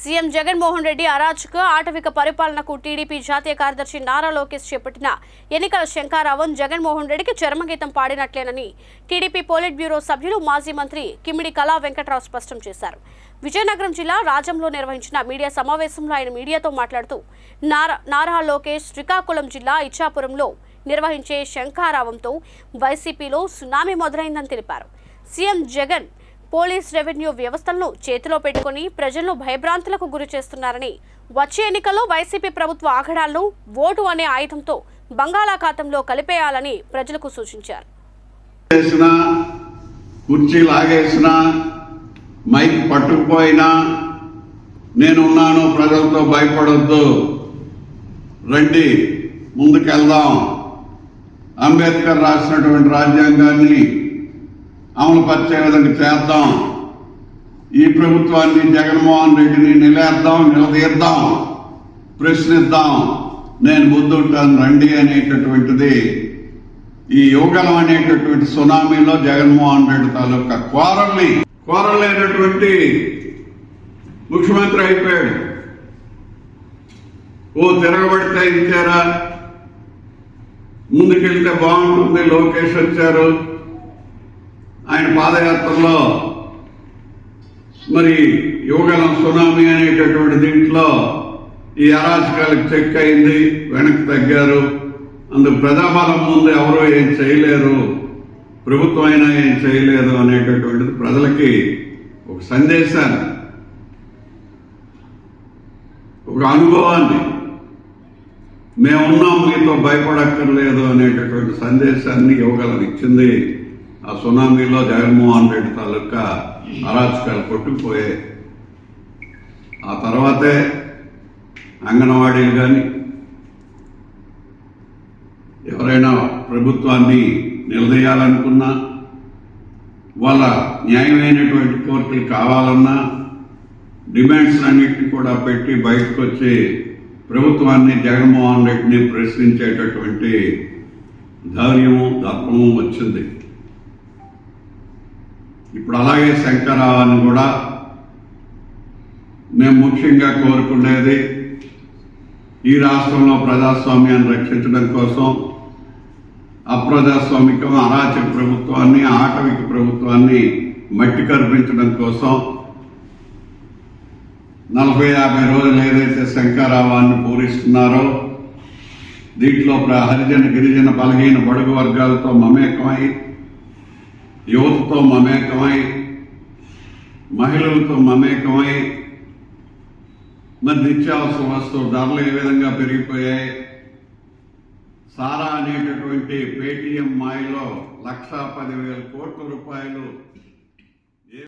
CM Jaganmohan Reddy అరాచక ఆటవిక పరిపాలనకు టీడీపీ జాతీయ కార్యదర్శి నారా లోకేష్ చేపట్టిన ఎన్నికల శంఖారావం జగన్మోహన్ రెడ్డికి చరమగీతం పాడినట్లేనని టీడీపీ పోలిట్ బ్యూరో సభ్యులు మాజీ మంత్రి కిమిడి కళా వెంకట్రావు స్పష్టం చేశారు. విజయనగరం జిల్లా రాజంలో నిర్వహించిన మీడియా సమావేశంలో ఆయన మీడియాతో మాట్లాడుతూ నారా నారా లోకేష్ శ్రీకాకుళం జిల్లా ఇచ్చాపురంలో నిర్వహించే శంఖారావంతో వైసీపీలో సునామీ మొదలైందని తెలిపారు. సీఎం జగన్ పోలీస్ రెవెన్యూ వ్యవస్థలను చేతిలో పెట్టుకుని ప్రజలను భయభ్రాంతులకు గురి చేస్తున్నారని. వచ్చే ఎన్నికల్లో వైసీపీ ప్రభుత్వ ఆగడాలను ఓటు అనే ఆయుధంతో బంగాళాఖాతంలో కలిపేయాలని ప్రజలకు సూచించారు. కుర్చీ లాగేసినా మైక్ పట్టుకుపోయినా నేనున్నాను ప్రజలతో భయపడొద్దు. రండి ముందుకెళ్దాం. అంబేద్కర్ రాసినటువంటి రాజ్యాంగాన్ని అమలు పరిచే విధంగా చేద్దాం. ఈ ప్రభుత్వాన్ని జగన్మోహన్ రెడ్డిని నిలేద్దాం నిలదీద్దాం ప్రశ్నిద్దాం. నేను ముందుంటాను రండి అనేటటువంటిది. ఈ యువగలం అనేటటువంటి సునామీలో జగన్మోహన్ రెడ్డి తాలూకా కోరల్ని కోరలేనటువంటి ముఖ్యమంత్రి అయిపోయాడు. ఓ తిరగబడితే ఇచ్చారా? ముందుకెళ్తే బాగుంటుంది లోకేష్ వచ్చారు. ఆయన పాదయాత్రలో మరి యువగలం సునామీ అనేటటువంటి దీంట్లో ఈ అరాచకాలకు చెక్ అయింది వెనక్కి తగ్గారు. అందుకు ప్రజాబలం ముందు ఎవరు ఏం చేయలేరు. ప్రభుత్వం అయినా ఏం చేయలేదు అనేటటువంటిది ప్రజలకి ఒక సందేశాన్ని ఒక అనుభవాన్ని మేమున్నాం మీతో భయపడక్కర్లేదు అనేటటువంటి సందేశాన్ని యువగలం ఇచ్చింది ఆ సునామీలో జగన్మోహన్ రెడ్డి తాలూకా అరాచకాలు కొట్టుకుపోయాయి. ఆ తర్వాతే అంగన్వాడీలు కానీ ఎవరైనా ప్రభుత్వాన్ని నిలదీయాలనుకున్నా వాళ్ళ న్యాయమైనటువంటి కోర్టులు కావాలన్నా డిమాండ్స్ అన్నిటిని కూడా పెట్టి బయటకు వచ్చి ప్రభుత్వాన్ని జగన్మోహన్ రెడ్డిని ప్రశ్నించేటటువంటి ధైర్యము దర్పము వచ్చింది. ఇప్పుడు అలాగే శంకరావాన్ని కూడా మేము ముఖ్యంగా కోరుకునేది ఈ రాష్ట్రంలో ప్రజాస్వామ్యాన్ని రక్షించడం కోసం అప్రజాస్వామికం అరాచక ప్రభుత్వాన్ని ఆటవిక ప్రభుత్వాన్ని మట్టి కల్పించడం కోసం నలభై యాభై రోజులు ఏదైతే శంకారావాన్ని పూరిస్తున్నారో దీంట్లో ప్ర- హరిజన గిరిజన బలహీన బడుగు వర్గాలతో మమేకమై ప్రభుత్వంతో మమేకమై మహిళలతో మమేకమై మరి నిత్యావసర వస్తువు ధరలు ఏ విధంగా పెరిగిపోయాయి సారా అనేటటువంటి పేటీఎం మాయలో లక్ష పదివేల కోట్ల రూపాయలు